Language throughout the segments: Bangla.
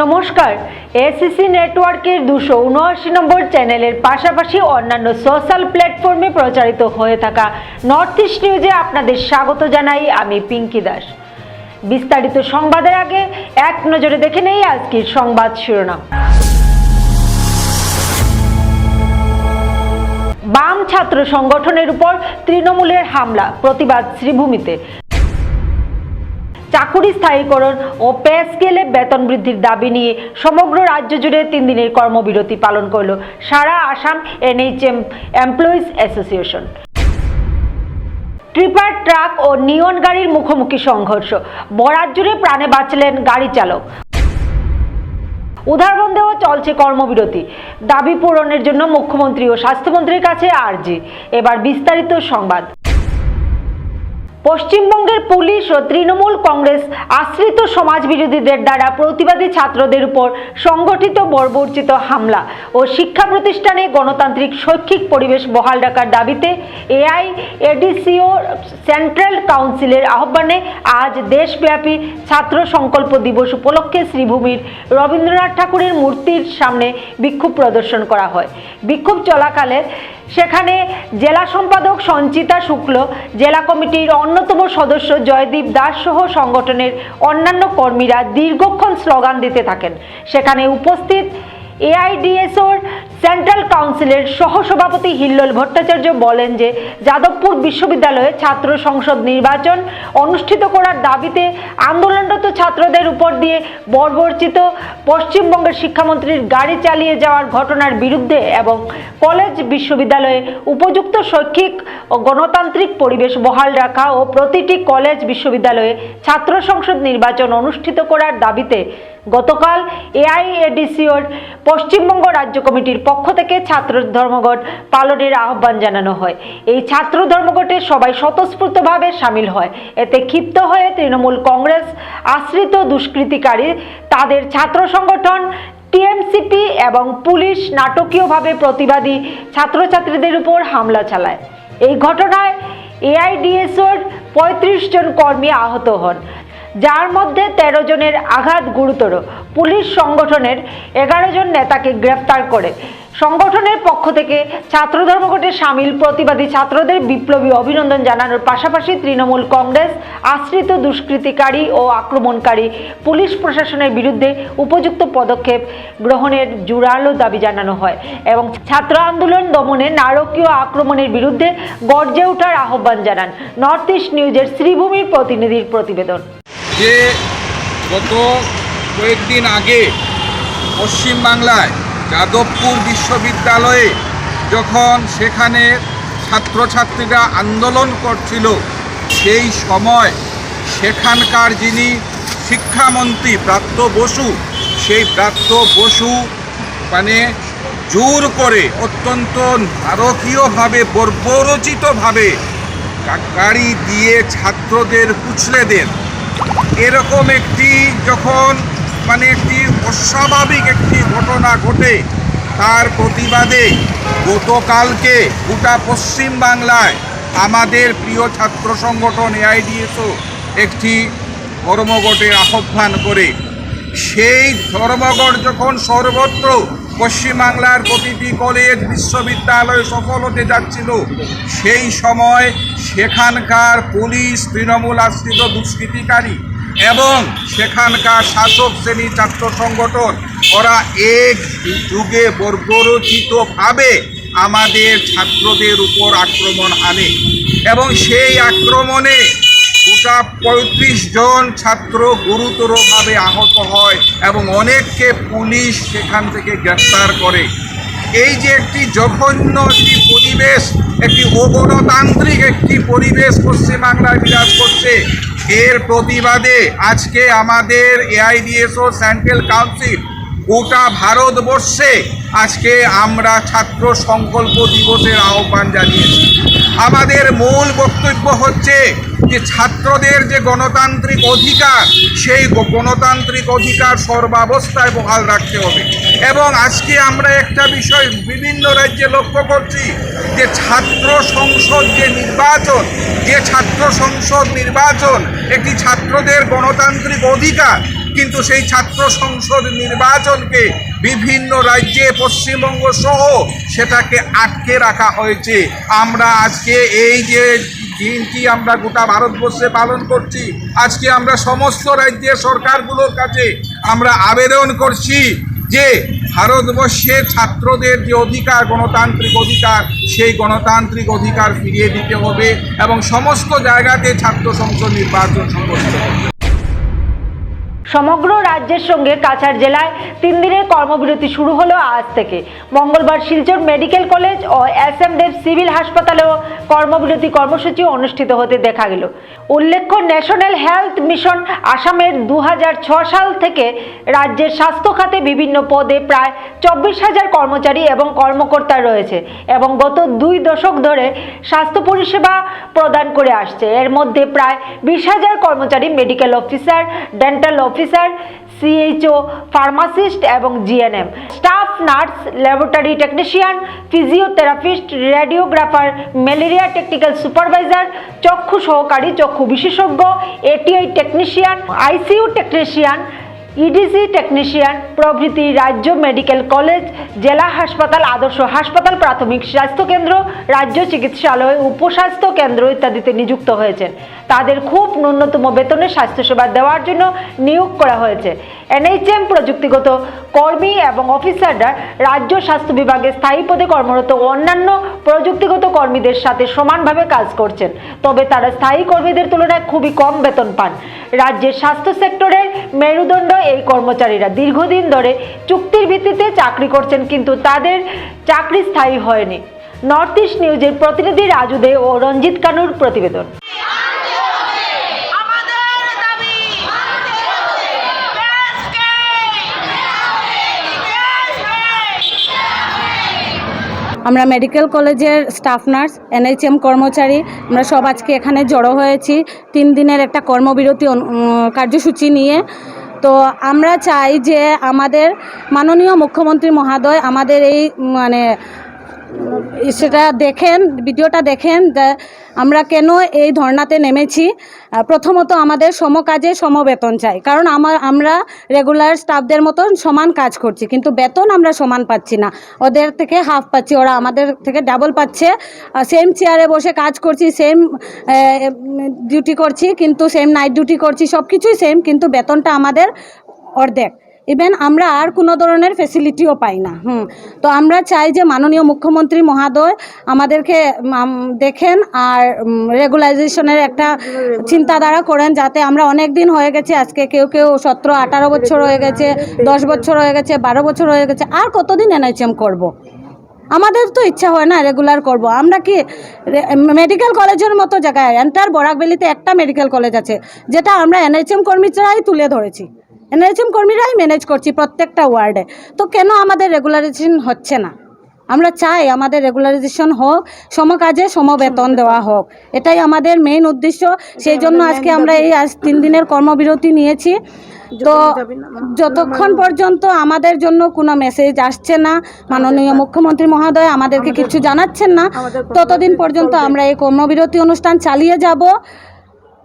নমস্কার এসিসি নেটওয়ার্কের দুশো উনআশি নম্বর চ্যানেলের পাশাপাশি অন্যান্য সোশ্যাল প্ল্যাটফর্মে প্রচারিত হয়ে থাকা নর্থ ইস্ট নিউজে আপনাদের স্বাগত জানাই আমি পিঙ্কি দাস। বিস্তারিত সংবাদের আগে এক নজরে দেখে নেই আজকের সংবাদ শিরোনাম। বাম ছাত্র সংগঠনের উপর তৃণমূলের হামলা, প্রতিবাদ শ্রীভূমিতে। চাকুরি স্থায়ীকরণ ও পে স্কেলে বেতন বৃদ্ধির দাবি নিয়ে সমগ্র রাজ্য জুড়ে তিন দিনের কর্মবিরতি পালন করল সারা Assam NHM employees association. Tipper truck ও নিয়ন গাড়ির মুখোমুখি সংঘর্ষ। বরাত জুড়ে প্রাণে বাঁচলেন গাড়ি চালক। উদাহরণদেও চলছে কর্মবিরতি। দাবি পূরণের জন্য মুখ্যমন্ত্রী ও স্বাস্থ্যমন্ত্রীর কাছে আর্জি। এবার বিস্তারিত সংবাদ। পশ্চিমবঙ্গের পুলিশ ও তৃণমূল কংগ্রেস আশ্রিত সমাজবিরোধীদের দ্বারা প্রতিবাদী ছাত্রদের উপর সংগঠিত বর্বরচিত হামলা ও শিক্ষা প্রতিষ্ঠানে গণতান্ত্রিক শৈক্ষিক পরিবেশ বহাল রাখার দাবিতে এআই, এডিসিও, সেন্ট্রাল কাউন্সিলের আহ্বানে আজ দেশব্যাপী ছাত্র সংকল্প দিবস উপলক্ষে শ্রীভূমির রবীন্দ্রনাথ ঠাকুরের মূর্তির সামনে বিক্ষোভ প্রদর্শন করা হয়। বিক্ষোভ চলাকালে সেখানে জেলা সম্পাদক সঞ্চিতা শুক্ল, জেলা কমিটির অন্যতম সদস্য জয়দীপ দাস সহ সংগঠনের অন্যান্য কর্মীরা দীর্ঘক্ষণ স্লোগান দিতে থাকেন। সেখানে উপস্থিত এআইডিএসওর সেন্ট্রাল কাউন্সিলের সহসভাপতি হিল্লোল ভট্টাচার্য বলেন যে যাদবপুর বিশ্ববিদ্যালয়ে ছাত্র সংসদ নির্বাচন অনুষ্ঠিত করার দাবিতে আন্দোলনরত ছাত্রদের উপর দিয়ে বর্বরচিত পশ্চিমবঙ্গের শিক্ষামন্ত্রীর গাড়ি চালিয়ে যাওয়ার ঘটনার বিরুদ্ধে এবং কলেজ বিশ্ববিদ্যালয়ে উপযুক্ত শৈক্ষিক ও গণতান্ত্রিক পরিবেশ বহাল রাখা ও প্রতিটি কলেজ বিশ্ববিদ্যালয়ে ছাত্র সংসদ নির্বাচন অনুষ্ঠিত করার দাবিতে গতকাল এআইএডিসিওর পশ্চিমবঙ্গ রাজ্য কমিটির পক্ষ থেকে ছাত্র ধর্মঘট পালনের আহ্বান জানানো হয়। এই ছাত্র ধর্মঘটে সবাই স্বতঃস্ফূর্তভাবে সামিল হয়। এতে ক্ষিপ্ত হয়ে তৃণমূল কংগ্রেস আশ্রিত দুষ্কৃতিকারী, তাদের ছাত্র সংগঠন, টিএমসিপি এবং পুলিশ নাটকীয়ভাবে প্রতিবাদী ছাত্রছাত্রীদের উপর হামলা চালায়। এই ঘটনায় এআইডিএসওর পঁয়ত্রিশ জন কর্মী আহত হন, যার মধ্যে তেরো জনের আঘাত গুরুতর। পুলিশ সংগঠনের এগারো জন নেতাকে গ্রেফতার করে সংগঠনের পক্ষ থেকে ছাত্র ধর্মঘটে সামিল প্রতিবাদী ছাত্রদের বিপ্লবী অভিনন্দন জানানোর পাশাপাশি তৃণমূল কংগ্রেস, আশ্রিত দুষ্কৃতিকারী ও আক্রমণকারী পুলিশ প্রশাসনের বিরুদ্ধে উপযুক্ত পদক্ষেপ গ্রহণের জোরালো দাবি জানানো হয় এবং ছাত্র আন্দোলন দমনে নারকীয় আক্রমণের বিরুদ্ধে গর্জে ওঠার আহ্বান জানান নর্থ ইস্ট নিউজের শ্রীভূমির প্রতিনিধির প্রতিবেদন। যে গত কয়েকদিন আগে পশ্চিমবাংলায় যাদবপুর বিশ্ববিদ্যালয়ে যখন সেখানে ছাত্রছাত্রীরা আন্দোলন করছিল, সেই সময় সেখানকার যিনি শিক্ষামন্ত্রী ব্রাত্য বসু, সেই ব্রাত্য বসু মানে জোর করে অত্যন্ত নারকীয়ভাবে, বর্বরচিতভাবে গাড়ি দিয়ে ছাত্রদের কুচলে দেন। এরকম একটি যখন মানে একটি অস্বাভাবিক একটি ঘটনা ঘটে। তার প্রতিবাদে গতকালকে গোটা পশ্চিম বাংলায় আমাদের প্রিয় ছাত্র সংগঠন এআইডিএসও একটি ধর্মঘটের আহ্বান করে। সেই ধর্মঘট যখন সর্বত্র পশ্চিমবাংলার প্রতিটি কলেজ, বিশ্ববিদ্যালয় সফল হতে যাচ্ছিল, সেই সময় সেখানকার পুলিশ, তৃণমূল আশ্রিত দুষ্কৃতিকারী এবং সেখানকার শাসক শ্রেণি ছাত্র সংগঠন, ওরা এক যুগে বর্বরচিতভাবে আমাদের ছাত্রদের উপর আক্রমণ আনে। এবং সেই আক্রমণে গোটা পঁয়ত্রিশ জন ছাত্র গুরুতরভাবে আহত হয় এবং অনেককে পুলিশ সেখান থেকে গ্রেপ্তার করে। এই যে একটি জঘন্য একটি পরিবেশ একটি অগণতান্ত্রিক একটি পরিবেশ পশ্চিমবাংলায় বিরাজ করছে। এর প্রতিবাদে আজকে আমাদের এআইডিএসও সেন্ট্রাল কাউন্সিল গোটা ভারতবর্ষে আজকে আমরা ছাত্র সংকল্প দিবসের আহ্বান জানিয়েছি। আমাদের মূল বক্তব্য হচ্ছে যে ছাত্রদের যে গণতান্ত্রিক অধিকার, সেই গণতান্ত্রিক অধিকার সর্বাবস্থায় বহাল রাখতে হবে। এবং আজকে আমরা একটা বিষয় বিভিন্ন রাজ্যে লক্ষ্য করছি যে ছাত্র সংসদ যে নির্বাচন, যে ছাত্র সংসদ নির্বাচন একটি ছাত্রদের গণতান্ত্রিক অধিকার, কিন্তু সেই ছাত্র সংসদ নির্বাচনকে বিভিন্ন রাজ্যে পশ্চিমবঙ্গ সহ সেটাকে আটকে রাখা হয়েছে আমরা আজকে এই যে দিনটি আমরা গোটা ভারতবর্ষে পালন করছি, আজকে আমরা সমস্ত রাজ্যের সরকারগুলোর কাছে আমরা আবেদন করছি যে ভারতবর্ষের ছাত্রদের যে অধিকার, গণতান্ত্রিক অধিকার, সেই গণতান্ত্রিক অধিকার ফিরিয়ে দিতে হবে এবং সমস্ত জায়গাতে ছাত্র সংসদ নির্বাচন সংগঠিত করতে। সমগ্র রাজ্যের সঙ্গে কাছাড় জেলায় তিন দিনের কর্মবিরতি শুরু হলো আজ থেকে। মঙ্গলবার শিলচর মেডিকেল কলেজ ও এস এম দেব সিভিল হাসপাতালেও কর্মবিরতি কর্মসূচি অনুষ্ঠিত হতে দেখা গেল। উল্লেখ্য, ন্যাশনাল হেলথ মিশন আসামের দু সাল থেকে রাজ্যের স্বাস্থ্য খাতে বিভিন্ন পদে প্রায় চব্বিশ হাজার কর্মচারী এবং কর্মকর্তা রয়েছে এবং গত দুই দশক ধরে স্বাস্থ্য পরিষেবা প্রদান করে আসছে। এর মধ্যে প্রায় বিশ হাজার কর্মচারী medical officer, dental officer CHO pharmacist এবং GNM staff, nurse, laboratory technician, physiotherapist, radiographer, malaria technical supervisor, চক্ষু সহকারী, চক্ষু বিশেষজ্ঞ ATI technician ICU technician EDC technician প্রভৃতি রাজ্য মেডিকেল কলেজ জেলা হাসপাতাল আদর্শ হাসপাতাল প্রাথমিক স্বাস্থ্যকেন্দ্র রাজ্য চিকিৎসালয় উপস্বাস্থ্য কেন্দ্র ইত্যাদিতে নিযুক্ত হয়েছেন। তাদের খুব ন্যূনতম বেতনে স্বাস্থ্যসেবা দেওয়ার জন্য নিয়োগ করা হয়েছে। এনএইচএম প্রযুক্তিগত কর্মী এবং অফিসাররা রাজ্য স্বাস্থ্য বিভাগে স্থায়ী পদে কর্মরত অন্যান্য প্রযুক্তিগত কর্মীদের সাথে সমানভাবে কাজ করছেন। তবে তারা স্থায়ী কর্মীদের তুলনায় খুবই কম বেতন পান। রাজ্যের স্বাস্থ্য সেক্টরের মেরুদণ্ড এই কর্মচারীরা দীর্ঘদিন ধরে চুক্তির ভিত্তিতে চাকরি করছেন, কিন্তু তাদের চাকরি স্থায়ী হয়নি। নর্থ ইস্ট নিউজের প্রতিনিধি রাজুদে ও রঞ্জিত কানুর প্রতিবেদন আমাদের দাবি দেশকে দেশকে আমরা মেডিকেল কলেজের স্টাফ নার্স এনএইচএম কর্মচারী, আমরা সব আজকে এখানে জড়ো হয়েছি। তিন দিনের একটা কর্মবিরতি কার্যসূচি নিয়ে। তো আমরা চাই যে আমাদের মাননীয় মুখ্যমন্ত্রী মহোদয় আমাদের এই মানে সেটা দেখেন, ভিডিওটা দেখেন আমরা কেন এই ধর্নাতে নেমেছি। প্রথমত আমাদের সমকাজে সমবেতন চাই, কারণ আমার আমরা রেগুলার স্টাফদের মতন সমান কাজ করছি, কিন্তু বেতন আমরা সমান পাচ্ছি না। ওদের থেকে হাফ পাচ্ছি, ওরা আমাদের থেকে ডাবল পাচ্ছে। সেম চেয়ারে বসে কাজ করছি সেম ডিউটি করছি, কিন্তু সেম নাইট ডিউটি করছি সব কিছুই সেম কিন্তু বেতনটা আমাদের অর্ধেক। ইভেন আমরা আর কোনো ধরনের ফেসিলিটিও পাই না, হুম। তো আমরা চাই যে মাননীয় মুখ্যমন্ত্রী মহোদয় আমাদেরকে দেখেন আর রেগুলাইজেশনের একটা চিন্তাধারা করেন যাতে আমরা অনেক দিন হয়ে গেছে, আজকে কেউ কেউ সতেরো, আঠারো বছর হয়ে গেছে, দশ বছর হয়ে গেছে, বারো বছর হয়ে গেছে, আর কতদিন এনএইচএম করব। আমাদের তো ইচ্ছা হয় না রেগুলার করব। আমরা কি মেডিকেল কলেজের মতো জায়গায়, এন্টার বরাকবেলিতে একটা মেডিকেল কলেজ আছে, যেটা আমরা এনএইচএম কর্মীরাই তুলে ধরেছি। এনএইচএম কর্মীরাই ম্যানেজ করছি প্রত্যেকটা ওয়ার্ডে তো কেন আমাদের রেগুলারাইজেশন হচ্ছে না? আমরা চাই আমাদের রেগুলারাইজেশন হোক সমকাজে সমবেতন দেওয়া হোক। এটাই আমাদের মেইন উদ্দেশ্য। সেই জন্য আজকে আমরা এই আজ তিন দিনের কর্মবিরতি নিয়েছি। তো যতক্ষণ পর্যন্ত আমাদের জন্য কোনো মেসেজ আসছে না মাননীয় মুখ্যমন্ত্রী মহোদয় আমাদেরকে কিছু জানাচ্ছেন না ততদিন পর্যন্ত আমরা এই কর্মবিরতি অনুষ্ঠান চালিয়ে যাব।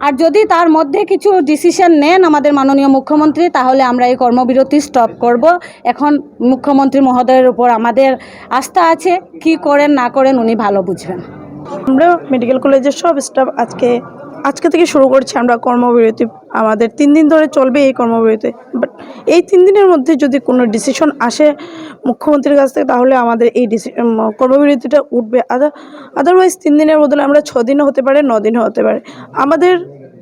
আর যদি তার মধ্যে কিছু ডিসিশন নেন আমাদের মাননীয় মুখ্যমন্ত্রী, তাহলে আমরা এই কর্মবিরতি স্টপ করব। এখন মুখ্যমন্ত্রী মহোদয়ের উপর আমাদের আস্থা আছে, কি করেন না করেন উনি ভালো বুঝবেন। আমরা মেডিকেল কলেজের সব স্টাফ আজকে আজকে থেকে শুরু করছি আমরা কর্মবিরতি। আমাদের তিন দিন ধরে চলবে এই কর্মবিরতি। বাট এই তিন দিনের মধ্যে যদি কোনো ডিসিশন আসে মুখ্যমন্ত্রীর কাছ থেকে, তাহলে আমাদের এই কর্মবিরতিটা উঠবে। আদার আদারওয়াইজ তিন দিনের বদলে আমরা ছ দিনও হতে পারে, ন দিনও হতে পারে। আমাদের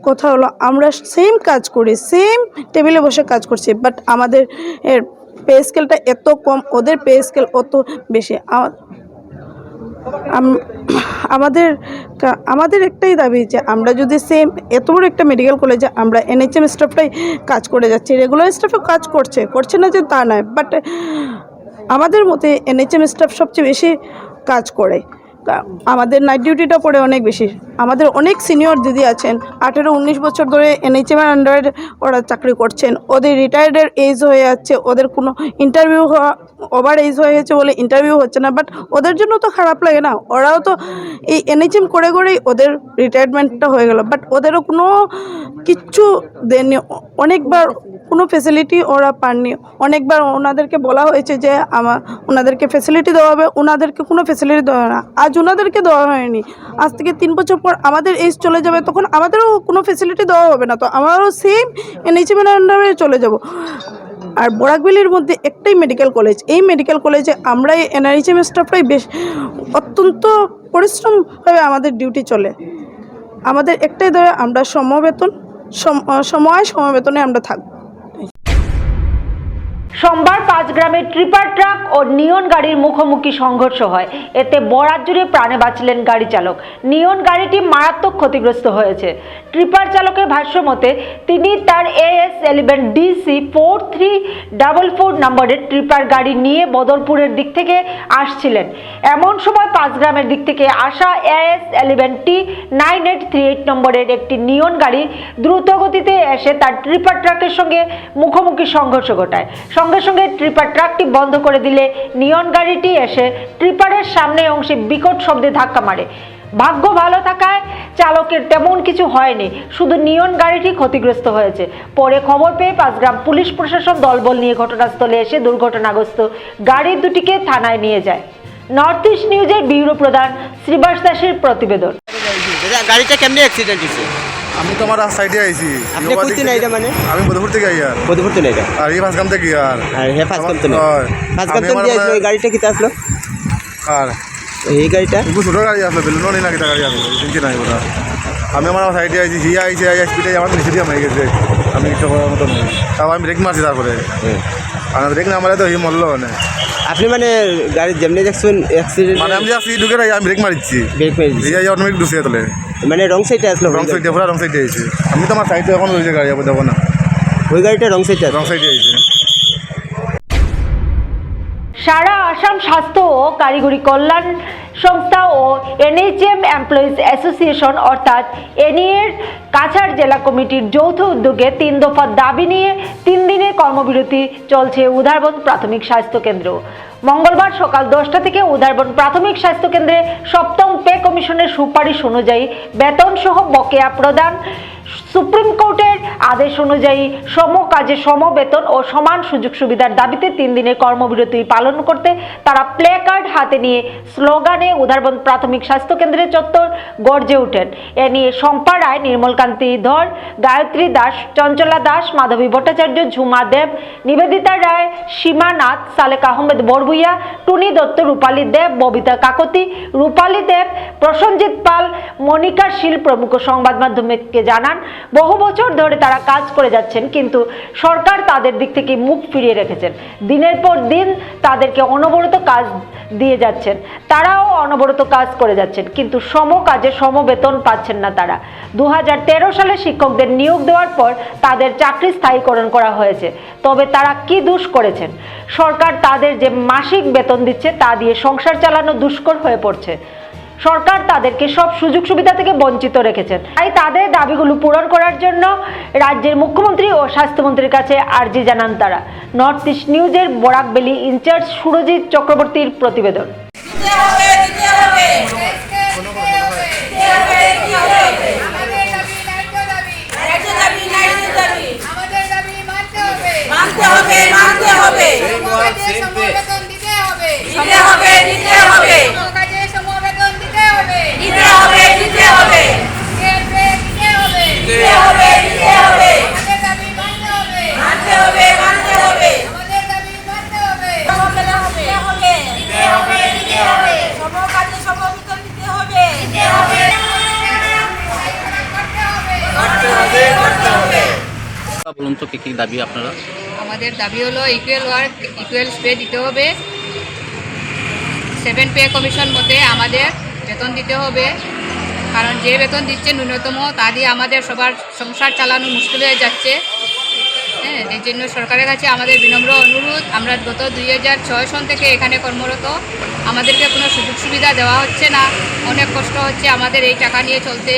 কথা হলো, আমরা সেম কাজ করি সেম টেবিলে বসে কাজ করছি বাট আমাদের এর পে স্কেলটা এত কম, ওদের পে স্কেল অত বেশি। আমাদের আমাদের একটাই দাবি যে আমরা যদি সেম এত বড় একটা মেডিকেল কলেজে আমরা এনএইচএম স্টাফটাই কাজ করে যাচ্ছি। রেগুলার স্টাফও কাজ করছে করছে না যে তা নয় বাট আমাদের মতে এনএইচএম স্টাফ সবচেয়ে বেশি কাজ করে। আমাদের নাইট ডিউটিটা পড়ে অনেক বেশি। আমাদের অনেক সিনিয়র দিদি আছেন, আঠেরো, উনিশ বছর ধরে এনএইচএম এর আন্ডারে ওরা চাকরি করছেন। ওদের রিটায়ার্ডের এজ হয়ে যাচ্ছে, ওদের কোনো ইন্টারভিউ ওভার এজ হয়ে গেছে বলে ইন্টারভিউ হচ্ছে না বাট ওদের জন্য তো খারাপ লাগে না। ওরাও তো এই এনএইচএম করে করেই ওদের রিটায়ারমেন্টটা হয়ে গেল বাট ওদেরও কোনো কিচ্ছু দেননি। অনেকবার কোনো ফেসিলিটি ওরা পাননি। অনেকবার ওনাদেরকে বলা হয়েছে যে আমার ওনাদেরকে ফেসিলিটি দেওয়া হবে, ওনাদেরকে কোনো ফেসিলিটি দেওয়া না। আজ ওনাদেরকে দেওয়া হয়নি। আজ থেকে তিন বছর পর আমাদের এজ চলে যাবে, তখন আমাদেরও কোনো ফেসিলিটি দেওয়া হবে না। তো আমারও সেম এনএইচএমের আন্ডারে চলে যাব। আর বরাকবেলির মধ্যে একটাই মেডিকেল কলেজ এই মেডিকেল কলেজে আমরাই এনআইএইচএম স্টাফরাই বেশ অত্যন্ত পরিশ্রমভাবে আমাদের ডিউটি চলে। আমাদের একটাই ধরে আমরা সমবেতন, সম- সময় সমবেতনে আমরা থাকব। সোমবার পাঁচ গ্রামে ট্রিপার ট্রাক ও নিয়ন গাড়ির মুখোমুখি সংঘর্ষ হয়। এতে বরাত জুড়ে প্রাণে বাঁচলেন গাড়ি চালক। নিয়ন গাড়িটি মারাত্মক ক্ষতিগ্রস্ত হয়েছে। ট্রিপার চালকের ভাষ্য মতে তিনি তার AS eleven DC four three double four নম্বরের ট্রিপার গাড়ি নিয়ে বদরপুরের দিক থেকে আসছিলেন। এমন সময় পাঁচ গ্রামের দিক থেকে আসা AS eleven T nine eight three eight নম্বরের একটি নিয়ন গাড়ি দ্রুত গতিতে এসে তার ট্রিপার ট্রাকের সঙ্গে মুখোমুখি সংঘর্ষ ঘটায়। সঙ্গে সঙ্গে ট্রিপার ট্রাকটি বন্ধ করে দিলে নিয়ন গাড়িটি এসে ট্রিপারের সামনের অংশে বিকট শব্দে ধাক্কা মারে। ভাগ্য ভালো থাকায় চালকের তেমন কিছু হয়নি, শুধু নিয়ন গাড়িটি ক্ষতিগ্রস্ত হয়েছে। পরে খবর পেয়ে পাঁচগ্রাম পুলিশ প্রশাসন দলবল নিয়ে ঘটনাস্থলে এসে দুর্ঘটনাগ্রস্ত গাড়ি দুটিকে থানায় নিয়ে যায়। নর্থ ইস্ট নিউজের ব্যুরো প্রধান শ্রীবাস দাসের প্রতিবেদন। গাড়িটা কেমনি অ্যাক্সিডেন্ট হয়েছে? আমি তো আমার সাইডে আইছি। আপনি থেকে। আইলা মানে? আমি মধুপুর থেকে আই আর। বধুপুর তো নেই আর এই ফাঁস কাম থেকে আর। আর হে নেই? তো আমার দিয়ে আসলো মানে- এই গাড়িটা কিতে আসলো? আর। এই গাড়িটা? একটু ছোটো গাড়ি আসলো বেলুনও নেই না গাড়ি আসলো চিনছি নাই ওরা। আমি আমার সাইডে আইছি হিয়া আইছে আই স্পিডে আমার নিচে দিয়ে মারি গেছে। আমি কিছু করার মতো নেই। তারপর আমি ব্রেক মারছি তারপরে। আর ব্রেক না মারে তো হি মরলো মানে আপনি মানে গাড়ি যেমনি দেখছেন অ্যাক্সিডেন্ট মানে আমি যা সিট ঢুকে আমি ব্রেক মারিছি ব্রেক মেরে দিছে। হিয়া অটোমেটিক ঢুকে তোলে মানে রং সাইডে আসলো রং সাইডে পুরা রং সাইডে আইছে। আমি তো আমার সাইডে এখন রয়েছে গাড়ি যাব না। ওই গাড়িটা রং সাইডে রং সাইডে আইছে। সারা আসাম স্বাস্থ্য ও কারিগরি কল্যাণ সংস্থা ও এনএইচএম এমপ্লয়িজ অ্যাসোসিয়েশন অর্থাৎ এনইএর কাছাড় জেলা কমিটির যৌথ উদ্যোগে তিন দফা দাবি নিয়ে তিন দিনের কর্মবিরতি চলছে উদারবন প্রাথমিক স্বাস্থ্য কেন্দ্র। মঙ্গলবার সকাল দশটা থেকে উদারবন প্রাথমিক স্বাস্থ্য কেন্দ্রে সপ্তম পে কমিশনের সুপারিশ অনুযায়ী বেতন সহ বকেয়া প্রদান, সুপ্রিম কোর্টের আদেশ অনুযায়ী সম কাজে সম বেতন ও সমান সুযোগ সুবিধার দাবিতে তিন দিনের কর্মবিরতি পালন করতে তারা প্লে কার্ড হাতে নিয়ে স্লোগানে উদারবন প্রাথমিক স্বাস্থ্য কেন্দ্রের চত্বর গর্জে ওঠেন। এ নিয়ে শম্পা রায়, নির্মলকান্তি ধর, গায়ত্রী দাস, চঞ্চলা দাস, মাধবী ভট্টাচার্য, ঝুমা দেব, নিবেদিতা রায় সীমা নাথ সালেক আহমেদ বরবুইয়া টুনি দত্ত, রূপালী দেব, ববিতা কাকতি, রূপালী দেব, প্রসঞ্জিৎ পাল, মনিকা শীল প্রমুখ সংবাদ মাধ্যমকে জানান, বহু বছর ধরে তারা কাজ করে যাচ্ছেন, কিন্তু সরকার তাদের দিক থেকে মুখ ফিরিয়ে রেখেছেন। দিনের পর দিন তাদেরকে অনবরত কাজ দিয়ে যাচ্ছেন। তারাও অনবরত কাজ করে যাচ্ছেন, কিন্তু সম কাজে সম বেতন পাচ্ছেন না তারা। দু হাজার তেরো সালে শিক্ষকদের নিয়োগ দেওয়ার পর তাদের চাকরি স্থায়ীকরণ করা হয়েছে। তবে তারা কি দোষ করেছেন? সরকার তাদের যে মাসিক বেতন দিচ্ছে তা দিয়ে সংসার চালানো দুষ্কর হয়ে পড়ছে। সরকার তাদেরকে সব সুযোগ সুবিধা থেকে বঞ্চিত রেখেছেন তাই তাদের দাবিগুলো পূরণ করার জন্য রাজ্যের মুখ্যমন্ত্রী ও স্বাস্থ্যমন্ত্রীর কাছে আর্জি জানান তারা। নর্থ ইস্ট নিউজের বরাকবেলি ইনচার্জ সুরজিৎ চক্রবর্তীর প্রতিবেদন। মানতে হবে। মানতে হবে দিতে হবে দিতে হবে। দিতে হবে সমবেতন দিতে হবে। দিতে হবে দিতে হবে। দিতে হবে দিতে হবে দিতে হবে। আমাদের দাবি মানতে হবে। মানতে হবে মানতে হবে। আমাদের দাবি মানতে হবে। সমবেতন হবে দিতে হবে। দিতে হবে সমকাজে সমবেতন দিতে হবে। দিতে হবে। করতে হবে। করতে হবে বলুন তো কী কী দাবি আপনারা? আমাদের দাবি হলো ইকুয়াল ওয়ার্ক ইকুয়াল পে দিতে হবে। সেভেন পে কমিশন মতে আমাদের বেতন দিতে হবে। কারণ যে বেতন দিচ্ছে ন্যূনতম, তা দিয়ে আমাদের সবার সংসার চালানো মুশকিল হয়ে যাচ্ছে। হ্যাঁ এই জন্য সরকারের কাছে আমাদের বিনম্র অনুরোধ। আমরা গত দুই হাজার ছয় সন থেকে এখানে কর্মরত। আমাদেরকে কোনো সুযোগ সুবিধা দেওয়া হচ্ছে না। অনেক কষ্ট হচ্ছে আমাদের এই টাকা নিয়ে চলতে।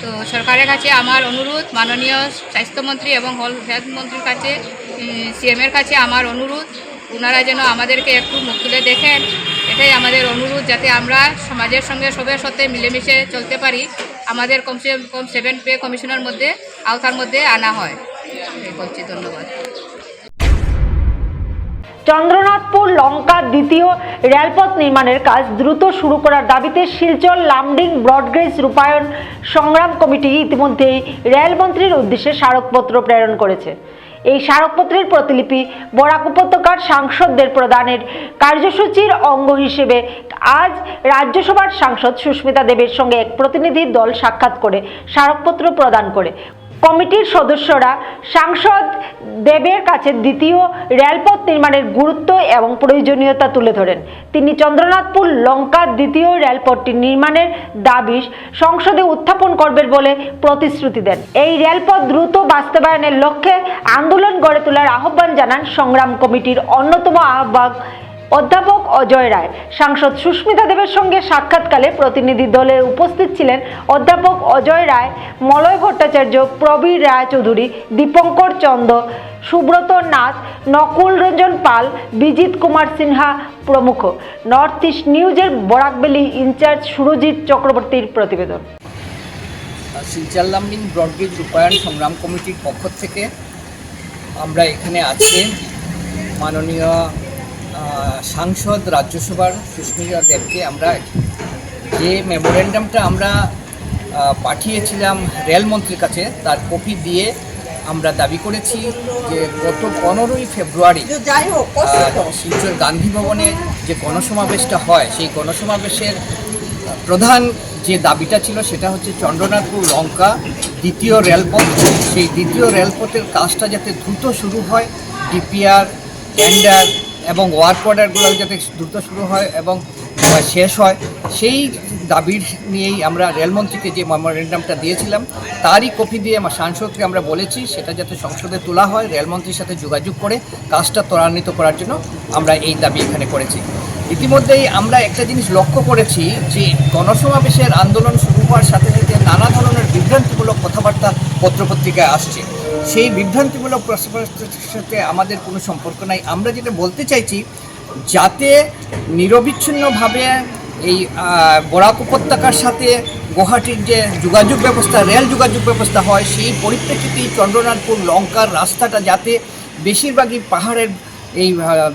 তো সরকারের কাছে আমার অনুরোধ, মাননীয় স্বাস্থ্যমন্ত্রী এবং হেলথ মন্ত্রীর কাছে সিএমের কাছে আমার অনুরোধ। ওনারা যেন আমাদেরকে একটু মুখ তুলে দেখেন। এটাই আমাদের অনুরোধ যাতে আমরা সমাজের সঙ্গে সবের সাথে মিলেমিশে চলতে পারি, আমাদের কমসে কম সেভেন পে কমিশনের মধ্যে, আওতার মধ্যে আনা হয়। বলছি, ধন্যবাদ। চন্দ্রনাথপুর লঙ্কা দ্বিতীয় রেলপথ নির্মাণের কাজ দ্রুত শুরু করার দাবিতে শিলচর লামডিং ব্রডগেজ রূপায়ণ সংগ্রাম কমিটি ইতিমধ্যেই রেলমন্ত্রীর উদ্দেশ্যে স্মারকপত্র প্রেরণ করেছে। এই স্মারকপত্রের প্রতিলিপি বরাক উপত্যকার সাংসদদের প্রদানের কার্যসূচির অঙ্গ হিসেবে আজ রাজ্যসভার সাংসদ সুস্মিতা দেবের সঙ্গে এক প্রতিনিধি দল সাক্ষাৎ করে স্মারকপত্র প্রদান করে। কমিটির সদস্যরা সাংসদ দেবের কাছে দ্বিতীয় রেলপথ নির্মাণের গুরুত্ব এবং প্রয়োজনীয়তা তুলে ধরেন। তিনি চন্দ্রনাথপুর লঙ্কা দ্বিতীয় রেলপথটি নির্মাণের দাবি সংসদে উত্থাপন করবেন বলে প্রতিশ্রুতি দেন। এই রেলপথ দ্রুত বাস্তবায়নের লক্ষ্যে আন্দোলন গড়ে তোলার আহ্বান জানান সংগ্রাম কমিটির অন্যতম আহ্বায়ক অধ্যাপক অজয় রায়। সাংসদ সুস্মিতা দেবের সঙ্গে সাক্ষাৎকালে প্রতিনিধি দলে উপস্থিত ছিলেন অধ্যাপক অজয় রায়, মলয় ভট্টাচার্য, প্রবীর রায় চৌধুরী দীপঙ্কর চন্দ, সুব্রত নাথ, নকুল রঞ্জন পাল, বিজিত কুমার সিনহা প্রমুখ। নর্থ ইস্ট নিউজের বরাকবেলি ইনচার্জ সুরজিৎ চক্রবর্তীর প্রতিবেদন। শিলচর লামডিং ব্রডগেজ রূপায়ণ সংগ্রাম কমিটির পক্ষ থেকে আমরা এখানে আজকে মাননীয় সাংসদ রাজ্যসভার সুস্মিতা দেবকে আমরা যে মেমোরেন্ডামটা আমরা পাঠিয়েছিলাম রেলমন্ত্রীর কাছে তার কপি দিয়ে আমরা দাবি করেছি যে গত পনেরোই ফেব্রুয়ারি শিলচর গান্ধী ভবনে যে গণসমাবেশটা হয় সেই গণসমাবেশের প্রধান যে দাবিটা ছিল সেটা হচ্ছে চন্দ্রনাথপুর লঙ্কা দ্বিতীয় রেলপথ। সেই দ্বিতীয় রেলপথের কাজটা যাতে দ্রুত শুরু হয় ডিপিআর টেন্ডার এবং ওয়ার্ক অর্ডারগুলো যাতে দ্রুত শুরু হয় এবং শেষ হয়, সেই দাবির নিয়েই আমরা রেলমন্ত্রীকে যে মেমোরেন্ডামটা দিয়েছিলাম, তারই কপি দিয়ে আমার সাংসদকে আমরা বলেছি, সেটা যাতে সংসদে তোলা হয়, রেলমন্ত্রীর সাথে যোগাযোগ করে কাজটা ত্বরান্বিত করার জন্য আমরা এই দাবি এখানে করেছি। ইতিমধ্যেই আমরা একটা জিনিস লক্ষ্য করেছি যে গণসমাবেশের আন্দোলন শুরু হওয়ার সাথে সাথে নানা ধরনের বিভ্রান্তিমূলক কথাবার্তা পত্রপত্রিকায় আসছে। সেই বিভ্রান্তিমূলক প্রশ্নের সাথে আমাদের কোনো সম্পর্ক নাই। আমরা যেটা বলতে চাইছি, যাতে নিরবিচ্ছিন্নভাবে এই বরাক উপত্যকার সাথে গুয়াহাটির যে যোগাযোগ ব্যবস্থা, রেল যোগাযোগ ব্যবস্থা হয়, সেই পরিপ্রেক্ষিতেই চন্দ্রনাথপুর লঙ্কার রাস্তাটা যাতে বেশিরভাগই পাহাড়ের এই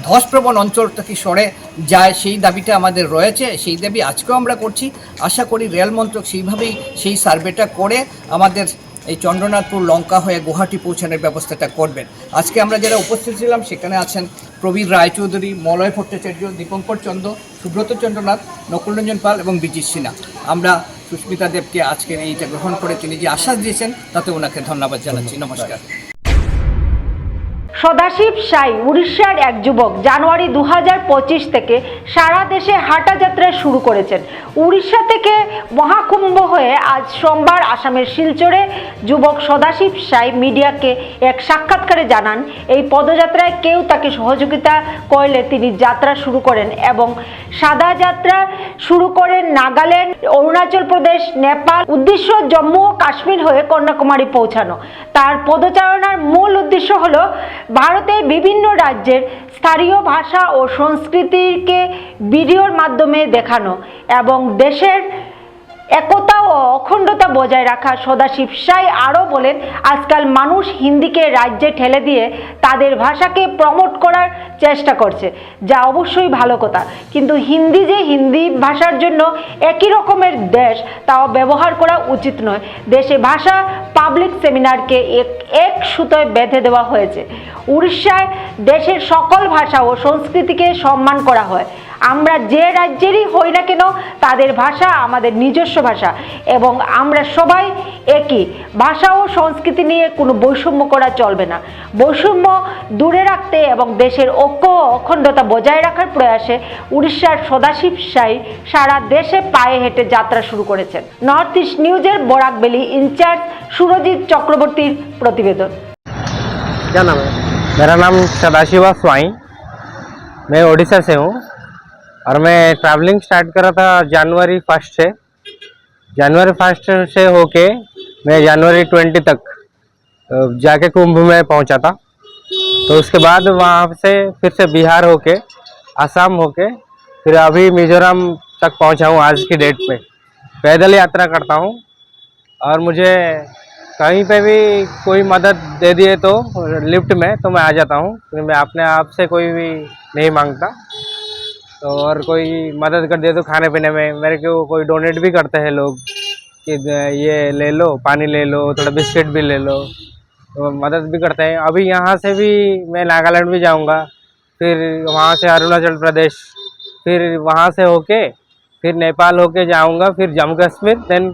ধসপ্রবণ অঞ্চল থেকে সরে যায়, সেই দাবিটা আমাদের রয়েছে। সেই দাবি আজকেও আমরা করছি। আশা করি রেল মন্ত্রক সেইভাবেই সেই সার্ভেটা করে আমাদের এই চন্দ্রনাথপুর লঙ্কা হয়ে গুহাটি পৌঁছানোর ব্যবস্থাটা করবেন। আজকে আমরা যারা উপস্থিত ছিলাম, সেখানে আছেন প্রবীর রায়চৌধুরী, মলয় ভট্টাচার্য, দীপঙ্কর চন্দ্র, সুব্রত চন্দ্রনাথ, নকুলরঞ্জন পাল এবং বিজিৎ সিনহা। আমরা সুস্মিতা দেবকে আজকে এইটা গ্রহণ করে তিনি যে আশ্বাস দিয়েছেন, তাতে ওনাকে ধন্যবাদ জানাচ্ছি। নমস্কার। সদাশিব সাই, উড়িষ্যার এক যুবক, জানুয়ারি দু হাজার পঁচিশ থেকে সারা দেশে হাঁটা যাত্রা শুরু করেছেন। উড়িষ্যা থেকে মহাকুম্ভ হয়ে আজ সোমবার আসামের শিলচরে যুবক সদাশিব সাই মিডিয়াকে এক সাক্ষাৎকারে জানান, এই পদযাত্রায় কেউ তাকে সহযোগিতা করলে তিনি যাত্রা শুরু করেন এবং সাদা যাত্রা শুরু করেন নাগাল্যান্ড, অরুণাচল প্রদেশ, নেপাল। উদ্দেশ্য জম্মু ও কাশ্মীর হয়ে কন্যাকুমারী পৌঁছানো। তার পদচারণার মূল উদ্দেশ্য হলো ভারতের বিভিন্ন রাজ্যের স্থানীয় ভাষা ও সংস্কৃতিকে ভিডিওর মাধ্যমে দেখানো এবং দেশের একতা ও অখণ্ডতা বজায় রাখা সদাশিব সাই আরও বলেন, আজকাল মানুষ হিন্দিকে রাজ্যে ঠেলে দিয়ে তাদের ভাষাকে প্রমোট করার চেষ্টা করছে, যা অবশ্যই ভালো কথা। কিন্তু হিন্দি যে হিন্দি ভাষার জন্য একই রকমের দেশ, তাও ব্যবহার করা উচিত নয়। দেশে ভাষা পাবলিক সেমিনারকে এক এক সুতোয় বেঁধে দেওয়া হয়েছে। উড়িষ্যায় দেশের সকল ভাষা ও সংস্কৃতিকে সম্মান করা হয়। আমরা যে রাজ্যেরই হই না কেন তাদের ভাষা আমাদের নিজস্ব ভাষা এবং আমরা সবাই একই ভাষা ও সংস্কৃতি নিয়ে কোনো বৈষম্য করা চলবে না বৈষম্য দূরে রাখতে এবং দেশের ঐক্য ও অখণ্ডতা বজায় রাখার প্রয়াসে উড়িষ্যার সদাশিব সাই সারা দেশে পায়ে হেঁটে যাত্রা শুরু করেছেন নর্থ ইস্ট নিউজের বরাকবেলি ইনচার্জ সুরজিৎ চক্রবর্তীর প্রতিবেদন क्या नाम है मेरा नाम सदाशिवा स्वाई मैं उड़ीसा से हूँ और मैं ट्रैवलिंग स्टार्ट करा था जनवरी फ़र्स्ट से। जनवरी फ़र्स्ट से होके मैं जनवरी ट्वेंटी तक जाके कुंभ में पहुँचा था। तो उसके बाद वहाँ से फिर से बिहार होके, असम होके, फिर अभी मिजोरम तक पहुँचा हूँ आज की डेट पे। पैदल यात्रा करता हूँ और मुझे कहीं पे भी कोई मदद दे दिए तो लिफ्ट में तो मैं आ जाता हूँ। क्योंकि मैं अपने आप से कोई भी नहीं माँगता। तो और कोई मदद कर दे तो खाने पीने में। मेरे को कोई डोनेट भी करते हैं लोग कि ये ले लो, पानी ले लो, थोड़ा बिस्किट भी ले लो। तो मदद भी करते हैं। अभी यहाँ से भी मैं नागालैंड भी जाऊँगा, फिर वहाँ से अरुणाचल प्रदेश, फिर वहाँ से होके, फिर नेपाल होके जाऊँगा, फिर जम्मू कश्मीर देन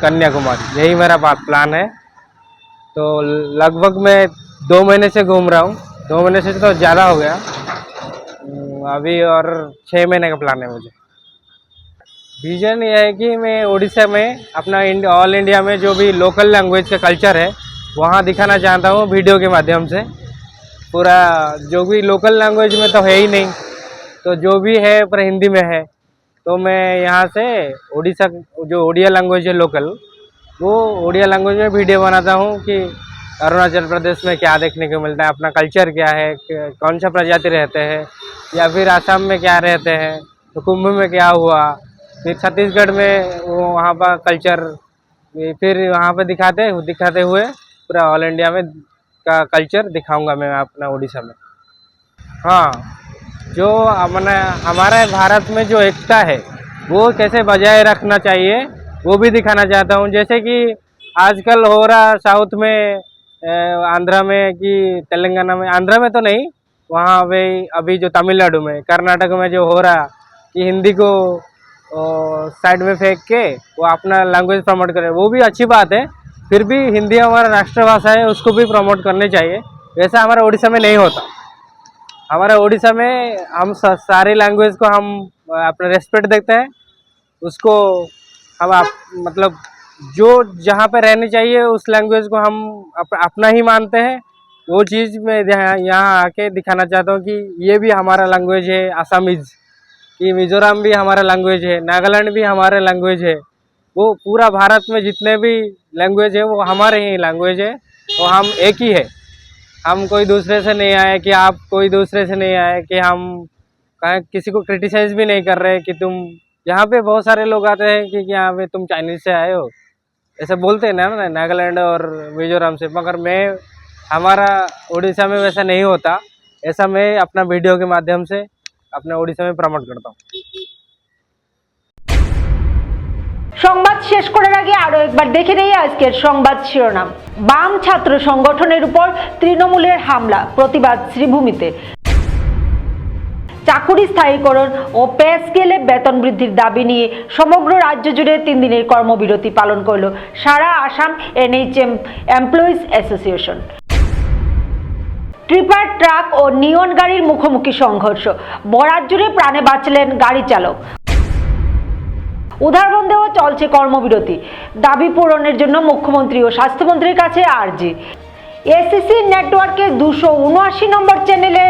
कन्याकुमारी। यही मेरा बात प्लान है। तो लगभग मैं दो महीने से घूम रहा हूँ। दो महीने से तो ज़्यादा हो गया। अभी और छः महीने का प्लान है मुझे। विजन ये है कि मैं उड़ीसा में अपना ऑल इंडिया में जो भी लोकल लैंग्वेज का कल्चर है, वहाँ दिखाना चाहता हूँ वीडियो के माध्यम से। पूरा जो भी लोकल लैंग्वेज में तो है ही नहीं तो जो भी है पर हिंदी में है तो मैं यहाँ से उड़ीसा, जो उड़िया लैंग्वेज है लोकल वो उड़िया लैंग्वेज में वीडियो बनाता हूँ कि अरुणाचल प्रदेश में क्या देखने को मिलता है, अपना कल्चर क्या है कौन सा प्रजाति रहते हैं या फिर आसाम में क्या रहते हैं तो कुंभ में क्या हुआ, फिर छत्तीसगढ़ में वो वहाँ पर कल्चर फिर वहाँ पर दिखाते दिखाते हुए पूरा ऑल इंडिया में का कल्चर दिखाऊँगा मैं अपना उड़ीसा में। हाँ जो अपना, हमारे भारत में जो एकता है, वो कैसे बजाय रखना चाहिए, वो भी दिखाना चाहता हूँ। जैसे कि आजकल हो रहा साउथ में आंध्रा में कि तेलंगाना में, आंध्रा में तो नहीं वहाँ पे अभी जो तमिलनाडु में कर्नाटक में जो हो रहा कि हिंदी को साइड में फेंक के वो अपना लैंग्वेज प्रमोट करे वो भी अच्छी बात है। फिर भी हिंदी हमारा राष्ट्रभाषा है उसको भी प्रमोट करने चाहिए। वैसा हमारे उड़ीसा में नहीं होता। हमारे उड़ीसा में हम सारी लैंग्वेज को हम अपना रेस्पेक्ट देते हैं। उसको हम आप, मतलब जो जहाँ पे रहनी चाहिए उस लैंग्वेज को हम अप, अपना ही मानते हैं। वो चीज़ मैं यहाँ आके दिखाना चाहता हूँ कि ये भी हमारा लैंग्वेज है आसामीज कि मिज़ोरम भी हमारा लैंग्वेज है, नागालैंड भी हमारा लैंग्वेज है। वो पूरा भारत में जितने भी लैंग्वेज है, वो हमारे ही लैंग्वेज है तो हम एक ही है। हम कोई दूसरे से नहीं आए, कि आप कोई दूसरे से नहीं आए, कि हम कहीं किसी को क्रिटिसाइज भी नहीं कर रहे, कि तुम, यहाँ पे बहुत सारे लोग आते हैं कि यहाँ पे तुम चाइनीज़ से आए हो। ऐसे बोलते हैं ना- नागालैंड और मिजोरम से, मगर मैं हमारा उड़ीसा में वैसा नहीं होता ऐसा मैं अपना वीडियो के माध्यम से अपने उड़ीसा में प्रमोट करता हूँ সংবাদ শেষ করার আগে আরো একবার দেখে নেই আজকের সংবাদ শিরোনাম বাম ছাত্র সংগঠনের উপর তৃণমূলের হামলা প্রতিবাদ শ্রীভূমিতে চাকুরি স্থায়ীকরণ ও পে স্কেলে বেতন বৃদ্ধির দাবি নিয়ে সমগ্র রাজ্য জুড়ে তিন দিনের কর্মবিরতি পালন করল সারা Assam NHM employees association Tipper truck ও নিয়ন গাড়ির মুখোমুখি সংঘর্ষ। বরাত জুড়ে প্রাণে বাঁচলেন গাড়ি চালক। উদারবন্দেও চলছে কর্মবিরতি। দাবি পূরণের জন্য মুখ্যমন্ত্রী ও স্বাস্থ্যমন্ত্রীর কাছে আর্জি। এসিসি নেটওয়ার্কের দুশো উনআশি নম্বর চ্যানেলে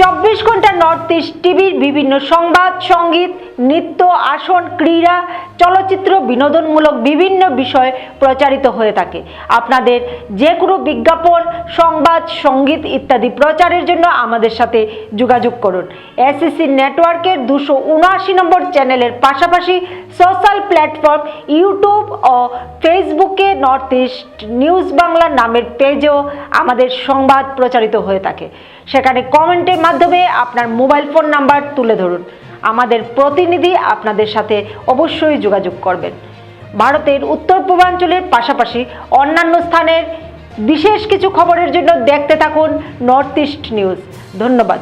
চব্বিশ ঘণ্টা নর্থ ইস্ট টিভির বিভিন্ন সংবাদ, সংগীত নৃত্য, আসন, ক্রীড়া, চলচ্চিত্র, বিনোদনমূলক বিভিন্ন বিষয় প্রচারিত হয়ে থাকে। আপনাদের যে কোনো বিজ্ঞাপন, সংবাদ, সংগীত ইত্যাদি প্রচারের জন্য আমাদের সাথে যোগাযোগ করুন। এসিসি নেটওয়ার্কের দুশো উনআশি নম্বর চ্যানেলের পাশাপাশি সোশ্যাল প্ল্যাটফর্ম ইউটিউব ও ফেসবুকে নর্থ ইস্ট নিউজ বাংলা নামের পেজেও আমাদের সংবাদ প্রচারিত হয়ে থাকে। সেখানে কমেন্টের মাধ্যমে আপনার মোবাইল ফোন নাম্বার তুলে ধরুন। আমাদের প্রতিনিধি আপনাদের সাথে অবশ্যই যোগাযোগ করবেন। ভারতের উত্তর পূর্বাঞ্চলের পাশাপাশি অন্যান্য স্থানের বিশেষ কিছু খবরের জন্য দেখতে থাকুন নর্থ ইস্ট নিউজ। ধন্যবাদ।